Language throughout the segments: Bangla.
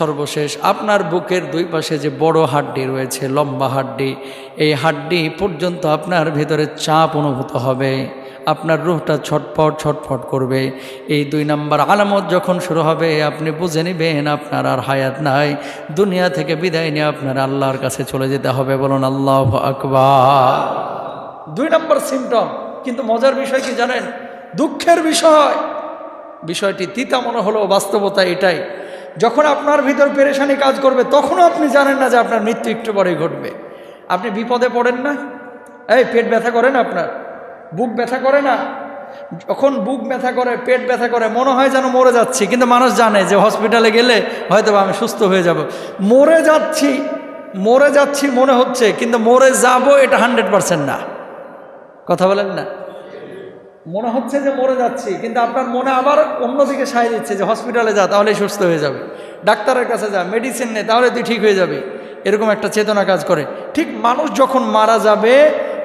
সর্বশেষ, আপনার বুকের দুই পাশে যে বড় হাড্ডি রয়েছে, লম্বা হাড্ডি, এই হাড্ডি পর্যন্ত আপনার ভেতরে চাপ অনুভূত হবে। আপনার রুহটা ছটফট ছটফট করবে। এই দুই নাম্বার আলামত যখন শুরু হবে, আপনি বুঝে নেবেন আপনার আর হায়াত নাই। দুনিয়া থেকে বিদায় নিয়ে আপনার আল্লাহর কাছে চলে যেতে হবে। বলুন, আল্লাহ আকবার। দুই নম্বর সিমটম কিন্তু মজার বিষয় কি জানেন? দুঃখের বিষয়। বিষয়টি তিতা মনে হলো বাস্তবতা এটাই। যখন আপনার ভিতর পেরেশানি কাজ করবে, তখনও আপনি জানেন না যে আপনার মৃত্যু একটু পরেই ঘটবে। আপনি বিপদে পড়েন না। এই, পেট ব্যথা করেন আপনার? বুক ব্যথা করে না? যখন বুক ব্যথা করে, পেট ব্যথা করে, মনে হয় যেন মরে যাচ্ছি, কিন্তু মানুষ জানে যে হসপিটালে গেলে হয়তো আমি সুস্থ হয়ে যাব। মরে যাচ্ছি মরে যাচ্ছি মনে হচ্ছে, কিন্তু মরে যাব এটা হান্ড্রেড পারসেন্ট না। কথা বলেন না? মনে হচ্ছে যে মরে যাচ্ছি, কিন্তু আপনার মনে আবার অন্যদিকে সায় দিচ্ছে যে হসপিটালে যা, তাহলেই সুস্থ হয়ে যাবে। ডাক্তারের কাছে যা মেডিসিন নে, তাহলে তুই ঠিক হয়ে যাবে। এরকম একটা চেতনা কাজ করে। ঠিক মানুষ যখন মারা যাবে,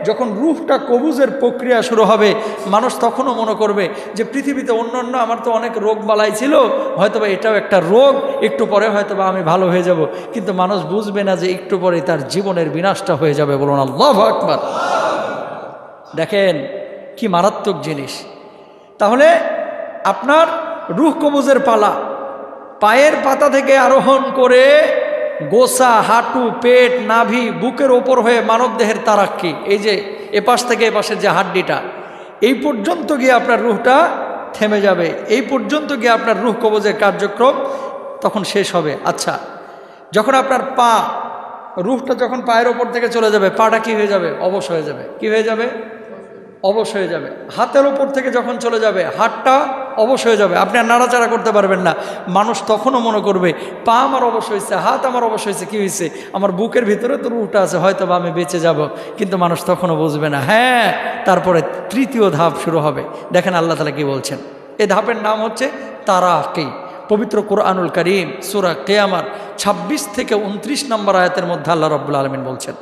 যখন রুহটা কবুজের প্রক্রিয়া শুরু হবে, মানুষ তখনও মনে করবে যে পৃথিবীতে অন্য অন্য আমার তো অনেক রোগ বালাই ছিল, হয়তোবা এটাও একটা রোগ, একটু পরে হয়তোবা আমি ভালো হয়ে যাব। কিন্তু মানুষ বুঝবে না যে একটু পরে তার জীবনের বিনাশটা হয়ে যাবে বলুন আল্লাহ আকবার। দেখেন কি মারাত্মক জিনিস। তাহলে আপনার রুহ কবুজের পালা, পায়ের পাতা থেকে আরোহণ করে গোসা, হাঁটু, পেট, নাভি, বুকের ওপর হয়ে মানবদেহের তারাক্কি, এই যে এপাশ থেকে এপাশের যে হাড্ডিটা, এই পর্যন্ত গিয়ে আপনার রুহটা থেমে যাবে। এই পর্যন্ত গিয়ে আপনার রুহ কবজের কার্যক্রম তখন শেষ হবে। আচ্ছা যখন আপনার পা, রুহটা যখন পায়ের ওপর থেকে চলে যাবে, পাটা কি হয়ে যাবে? অবশ হয়ে যাবে। কি হয়ে যাবে? অবশ হয়ে যাবে। হাতের ওপর থেকে যখন চলে যাবে, হাতটা অবশ হয়ে যাবে। আপনি আর নাড়াচাড়া করতে পারবেন না। মানুষ তখনও মনে করবে, পা আমার অবশ হয়েছে, হাত আমার অবশ হয়েছে, কী হয়েছে? আমার বুকের ভিতরে তো রুটা আছে হয়তো বা আমি বেঁচে যাব। কিন্তু মানুষ তখনও বুঝবে না। হ্যাঁ তারপরে তৃতীয় ধাপ শুরু হবে। দেখেন আল্লাহ তালা কি বলছেন। এই ধাপের নাম হচ্ছে তারা তারাকি। পবিত্র কোরআনুল করিম, সুরা কেয়ামার ২৬ থেকে উনত্রিশ নম্বর আয়াতের মধ্যে আল্লাহ রব্বুল আলমিন বলছেন।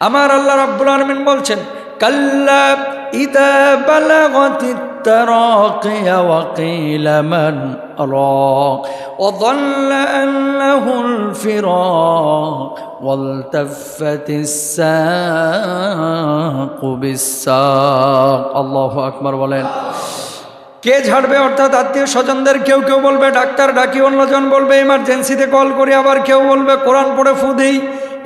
আমার আল্লাহ রাব্বুল আলমিন বলছেন কাল্লা ইদা বালাগতি التراقي وقيل من راق وظل أنه الفراق والتفت الساق بالساق الله أكبر বলেন কে ঝাড়বে অর্থাৎ আত্মীয় স্বজনদের কেউ কেউ বলবে ডাক্তার ডাকি অন্যজন বলবে ইমার্জেন্সিতে কল করি আবার কেউ বলবে কোরআন পড়ে ফু দিই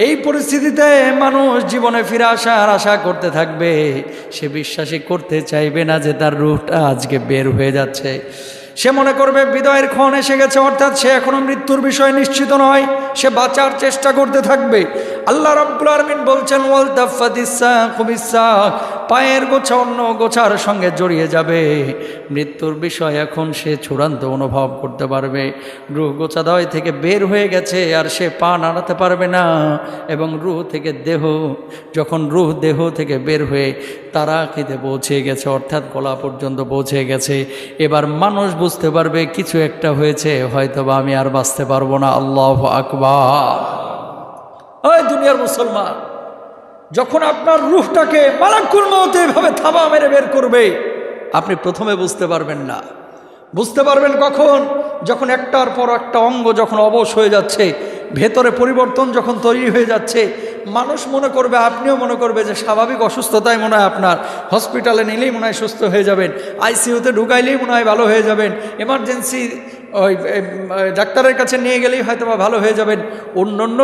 এই পরিস্থিতিতে মানুষ জীবনে ফিরে আসার আশা করতে থাকবে। সে বিশ্বাসই করতে চাইবে না যে তার রুহটা আজকে বের হয়ে যাচ্ছে। সে মনে করবে বিদয়ের ক্ষণ এসে গেছে, অর্থাৎ সে এখনও মৃত্যুর বিষয় নিশ্চিত নয়। সে বাঁচার চেষ্টা করতে থাকবে। আল্লাহ রব্বুল আলমিন বলছেন, ওয়াল তাফাদিসা পায়ের গোছা অন্য গোছার সঙ্গে জড়িয়ে যাবে। মৃত্যুর বিষয় এখন সে চূড়ান্ত অনুভব করতে পারবে। রুহ গোছাদয় থেকে বের হয়ে গেছে আর সে পা নাড়াতে পারবে না এবং রুহ থেকে দেহ, যখন রুহ দেহ থেকে বের হয়ে তারা খেতে পৌঁছে গেছে, অর্থাৎ গলা পর্যন্ত পৌঁছে গেছে, এবার মানুষ বুঝতে পারবে কিছু একটা হয়েছে হয়তো বা আমি আর বাঁচতে পারব না। আল্লাহ আকবার। ওই দুনিয়ার মুসলমান যখন আপনার রুহটাকে মালাকুল মতো এভাবে থাবা মেরে বের করবে, আপনি প্রথমে বুঝতে পারবেন না। বুঝতে পারবেন কখন? যখন একটার পর একটা অঙ্গ যখন অবশ হয়ে যাচ্ছে, ভেতরে পরিবর্তন যখন তৈরি হয়ে যাচ্ছে, মানুষ মনে করবে, আপনিও মনে করবে যে স্বাভাবিক অসুস্থতাই মনে হয় আপনার। হসপিটালে নিলেই মনে হয় সুস্থ হয়ে যাবেন, আইসিইউতে ঢুকাইলেই মনে হয় ভালো হয়ে যাবেন, এমার্জেন্সি ওই ডাক্তারের কাছে নিয়ে গেলেই হয়তো বা ভালো হয়ে যাবেন। অন্য অন্য